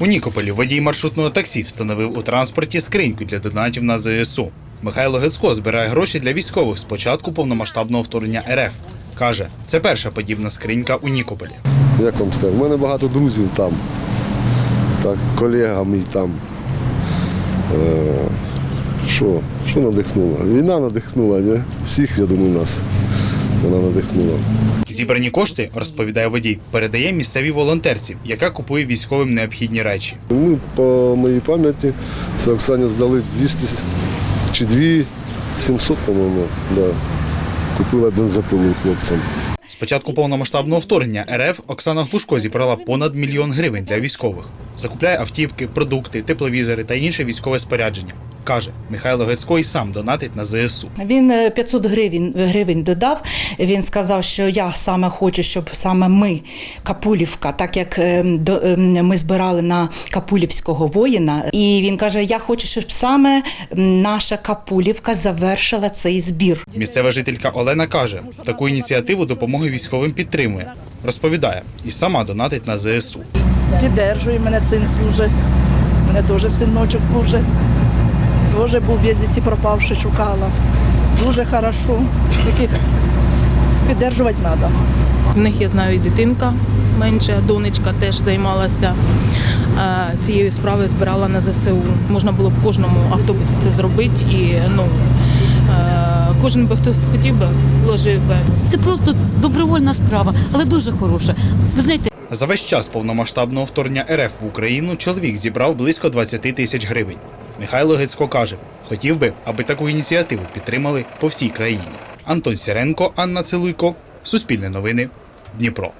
У Нікополі водій маршрутного таксі встановив у транспорті скриньку для донатів на ЗСУ. Михайло Гецько збирає гроші для військових з початку повномасштабного вторгнення РФ. Каже, це перша подібна скринька у Нікополі. як вам сказати, в мене багато друзів там, так, колега мій там. Е, Що, що надихнуло? Війна надихнула, ні? Всіх, я думаю, нас вона надихнула. Зібрані кошти, розповідає водій, передає місцевій волонтерці, яка купує військовим необхідні речі. Ми по моїй пам'яті це Оксані здали 200 чи 2 700, по-моєму, да. купила бензопилу хлопцям. З початку повномасштабного вторгнення РФ Оксана Глушко зібрала понад мільйон гривень для військових. Закупляє автівки, продукти, тепловізори та інше військове спорядження. Каже, Михайло Гецько і сам донатить на ЗСУ. Він е, 500 гривень, гривень додав. Він сказав, що я саме хочу, щоб саме ми, Капулівка, так як е, е, ми збирали на Капулівського воїна, і він каже: Я хочу, щоб саме наша Капулівка завершила цей збір. Місцева жителька Олена каже, таку ініціативу допомоги військовим підтримує. Розповідає, і сама донатить на ЗСУ. Піддержує мене син служить. Мене теж синочок служить. Теж був безвісті пропавши, шукала. Дуже хорошо. Тільки піддержувати треба. В них я знаю і дитинка менша, донечка теж займалася е, цією справою, збирала на ЗСУ. Можна було б в кожному автобусі це зробити і ну. е, Кожен би хто хотів би, вложив би. Це просто добровольна справа, але дуже хороша. Ви знаєте, За весь час повномасштабного вторгнення РФ в Україну чоловік зібрав близько 20 тисяч гривень. Михайло Гецько каже, хотів би, аби таку ініціативу підтримали по всій країні. Антон Сіренко, Анна Целуйко, Суспільне новини, Дніпро.